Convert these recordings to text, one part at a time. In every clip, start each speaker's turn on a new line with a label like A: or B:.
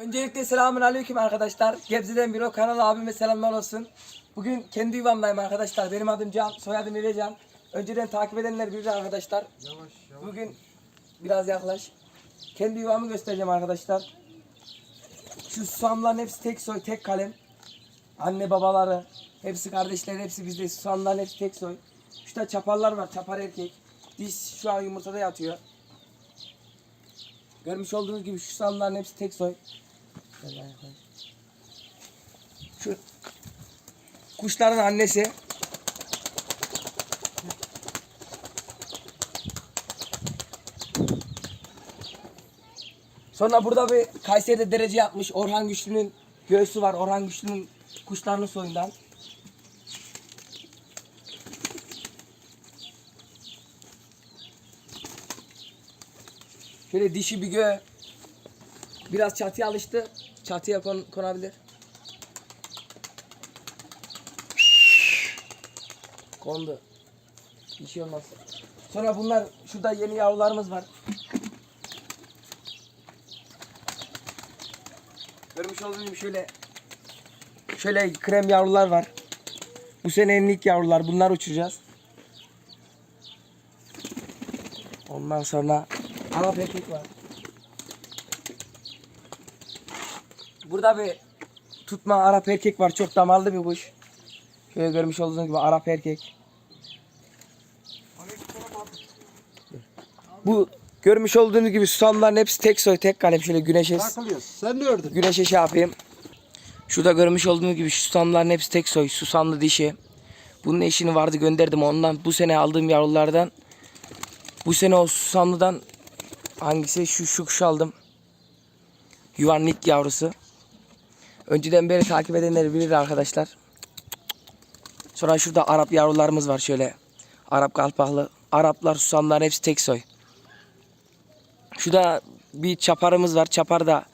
A: Öncelikle selamun aleyküm arkadaşlar. Gebze'den bir o kanal abime selamlar olsun. Bugün kendi yuvamdayım arkadaşlar. Benim adım Can, soyadım İlecan. Önceden takip edenler bilir arkadaşlar.
B: Yavaş yavaş.
A: Bugün biraz yaklaş. Kendi yuvamı göstereceğim arkadaşlar. Şu susamların hepsi tek soy, tek kalem. Anne babaları, hepsi kardeşler, hepsi bizde. Susamların hepsi tek soy. Şurada çaparlar var, çapar erkek. Diş şu an yumurtada yatıyor. Görmüş olduğunuz gibi şu susamların hepsi tek soy. Şu kuşların annesi. Sonra burada bir Kayseri'de derece yapmış Orhan Güçlü'nün göğsü var. Orhan Güçlü'nün kuşlarının soyundan. Şöyle dişi bir gö. Biraz çatıya alıştı. Çatıya kon- konabilir. Kondu. Bir şey olmaz. Sonra bunlar şurada yeni yavrularımız var. Görmüş olduğunuz şöyle şöyle krem yavrular var. Bu sene ilk yavrular. Bunlar uçuracağız. Ondan sonra Arap erkek var. Burada bir tutma Arap erkek var. Çok damarlı bir kuş. Şöyle görmüş olduğunuz gibi Arap erkek. Bu görmüş olduğunuz gibi susamların hepsi tek soy tek kalem. Şöyle güneşe.
B: Sen ne ördün?
A: güneşe şey yapayım. Şurada görmüş olduğunuz gibi susamların hepsi tek soy. Susamlı dişi. Bunun eşini vardı gönderdim ondan. Bu sene aldığım yavrulardan. Bu sene o susamlıdan hangisi? Şu, şu kuş aldım. Yuvanın ilk yavrusu. Önceden beri takip edenler bilir arkadaşlar. Sonra şurada Arap yavrularımız var şöyle. Arap kalpaklı. Araplar susamlar hepsi tek soy. Şurada bir çaparımız var. Çapar da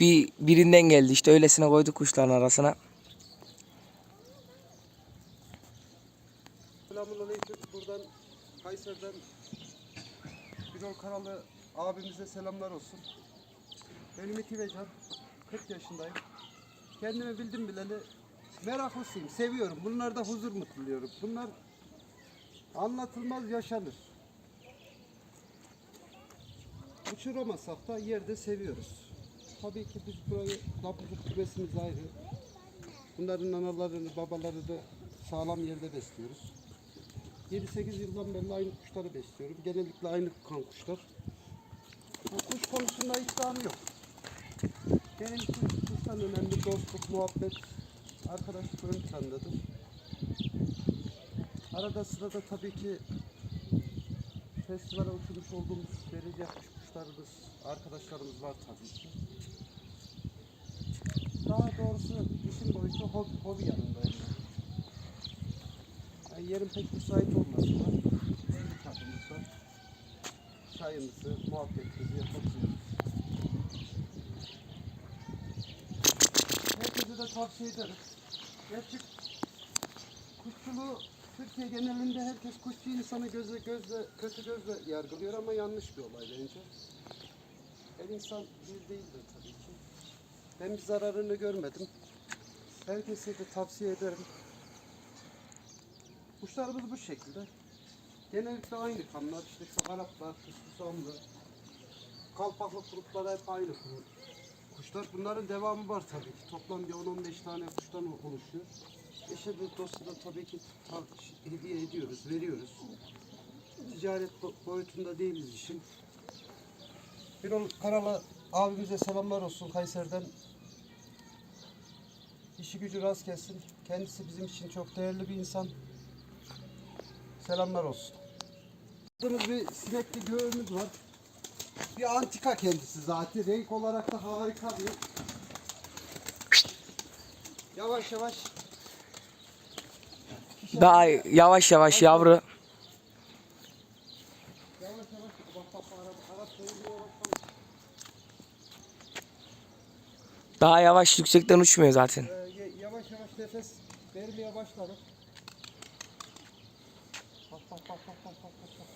A: bir birinden geldi işte öylesine koyduk kuşların arasına.
B: Selamun aleyküm. Buradan Kayseri'den Birol kanalı abimize selamlar olsun. Benim iki Can. 40 yaşındayım. Kendimi bildim bileli meraklısıyım. Seviyorum. Bunlarda huzur mutluyorum. Bunlar anlatılmaz yaşanır. Uçuramasak da yerde seviyoruz. Tabii ki biz burayı Dablıcık kümesimiz ayrı. Bunların analarını, babalarını sağlam yerde besliyoruz. 7-8 yıldan beri aynı kuşları besliyorum. Genellikle aynı kan kuşlar. Bu kuş konusunda iddiam yok. Benim için kuştan önemli dostluk, muhabbet, arkadaşlık ön plandadır. Arada sırada tabii ki festivale uçurmuş olduğumuz derece yapmış kuşlarımız, arkadaşlarımız var tabii ki. Daha doğrusu işin boyutu hobi, hobi yanındayım. Yani yerim pek müsait olmasa da evli kapımızda çayımızı, muhabbetimizi. Herkese de tavsiye ederim. Gerçi kuşçuluğu Türkiye genelinde herkes kuşçu insanı gözle, gözle, kötü gözle yargılıyor ama yanlış bir olay bence. Her insan bir değildir tabii ki. Ben bir zararını görmedim. Herkese de tavsiye ederim. Kuşlarımız bu şekilde. Genellikle aynı kanlar. İşte şu Araplar, şu Susamlı, Kalpaklı gruplar hep aynı ku- kuşlar. Bunların devamı var tabii ki. Toplam bir 10-15 tane kuştan oluşuyor. Eşe ve dostu tabii ki hediye ediyoruz, veriyoruz. Ticaret bo- boyutunda değiliz işin. Birol Karalı abimize selamlar olsun Kayseri'den. İşi gücü rast gelsin. Kendisi bizim için çok değerli bir insan. Selamlar olsun. Gördüğünüz bir sinekli göğümüz var. Bir antika kendisi zaten. Renk olarak da harika bir. Yavaş yavaş.
A: Daha yavaş yavaş yavru.
B: Yavaş yavaş. Bak bak Arap.
A: Daha yavaş yüksekten uçmuyor zaten.
B: Ee, yavaş yavaş nefes vermeye başladık. Bak bak bak bak bak bak. bak.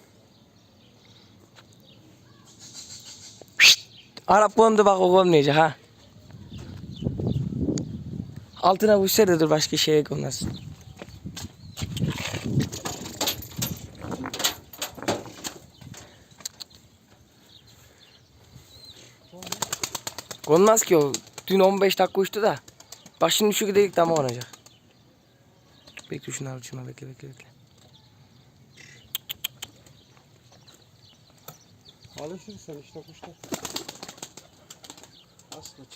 A: Arap kondu bak o olmayacak ha. Altına ser de dur başka şeye konmaz. Konmaz ki o. Dün 15 dakika uçtu da. Şimdi şu gidelik tamam olacak. Bekle şunu al şunu bekle bekle bekle.
B: Alışırsan işte kuşlar.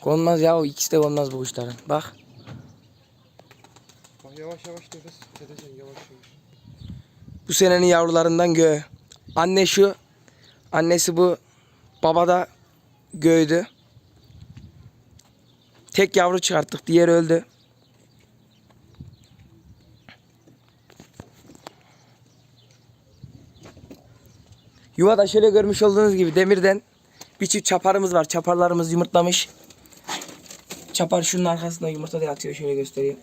A: Konmaz ya o ikisi de konmaz bu kuşların. Bak.
B: Bak yavaş yavaş nefes edeceksin yavaş yavaş.
A: Bu senenin yavrularından göğe. Anne şu. Annesi bu. Baba da göğüydü. Tek yavru çıkarttık. Diğeri öldü. Yuvada şöyle görmüş olduğunuz gibi demirden bir çift çaparımız var. Çaparlarımız yumurtlamış. Çapar şunun arkasında yumurta da yatıyor. Şöyle göstereyim.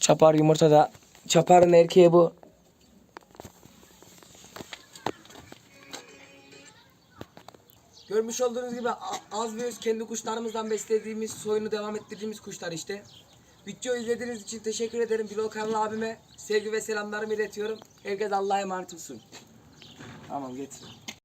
A: Çapar yumurta da. Çaparın erkeği bu. Görmüş olduğunuz gibi az bir öz kendi kuşlarımızdan beslediğimiz, soyunu devam ettirdiğimiz kuşlar işte. Videoyu izlediğiniz için teşekkür ederim. Bilal Kanal abime sevgi ve selamlarımı iletiyorum. Herkes Allah'a emanet olsun. Tamam getir.